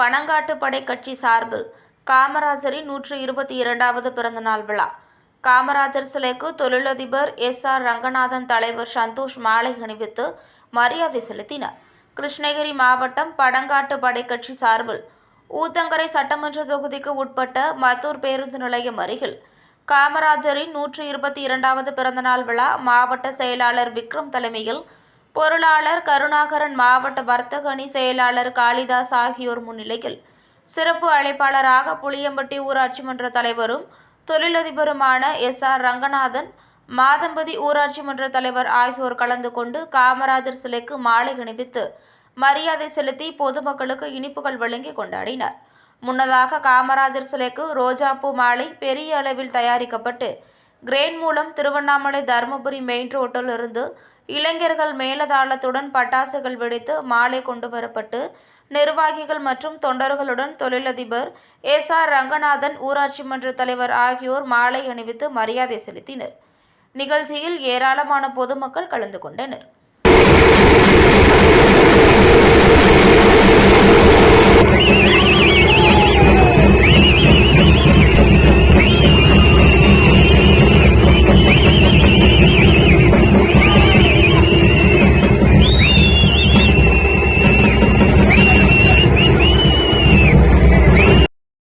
பனங்காட்டு படை கட்சி சார்பில் காமராஜரின் நூற்று இருபத்தி இரண்டாவது பிறந்தநாள் விழா. காமராஜர் சிலைக்கு தொழிலதிபர் எஸ் ஆர் ரங்கநாதன் தலைவர் சந்தோஷ் மாலை அணிவித்து மரியாதை செலுத்தினர். கிருஷ்ணகிரி மாவட்டம் படங்காட்டு படை கட்சி சார்பில் ஊத்தங்கரை சட்டமன்ற தொகுதிக்கு உட்பட்ட மத்தூர் பேருந்து நிலையம் அருகில் காமராஜரின் நூற்று இருபத்தி இரண்டாவது பிறந்தநாள் விழா மாவட்ட செயலாளர் விக்ரம் தலைமையில் பொருளாளர் கருணாகரன் மாவட்ட வர்த்தக அணி செயலாளர் காளிதாஸ் ஆகியோர் முன்னிலையில் சிறப்பு அழைப்பாளராக புளியம்பட்டி ஊராட்சி மன்ற தலைவரும் தொழிலதிபருமான எஸ். ஆர். ரங்கநாதன் மாதம்பதி ஊராட்சி மன்ற தலைவர் ஆகியோர் கலந்து கொண்டு காமராஜர் சிலைக்கு மாலை அணிவித்து மரியாதை செலுத்தி பொதுமக்களுக்கு இனிப்புகள் வழங்கி கொண்டாடினர். முன்னதாக காமராஜர் சிலைக்கு ரோஜாப்பூ மாலை பெரிய அளவில் தயாரிக்கப்பட்டு கிரேன் மூலம் திருவண்ணாமலை தருமபுரி மெயின் ரோட்டில் இருந்து இளைஞர்கள் மேலதாளத்துடன் பட்டாசுகள் வெடித்து மாலை கொண்டு வரப்பட்டு நிர்வாகிகள் மற்றும் தொண்டர்களுடன் தொழிலதிபர் எஸ் ஆர் ரங்கநாதன் ஊராட்சி மன்ற தலைவர் ஆகியோர் மாலை அணிவித்து மரியாதை செலுத்தினர். நிகழ்ச்சியில் ஏராளமான பொதுமக்கள் கலந்து கொண்டனர்.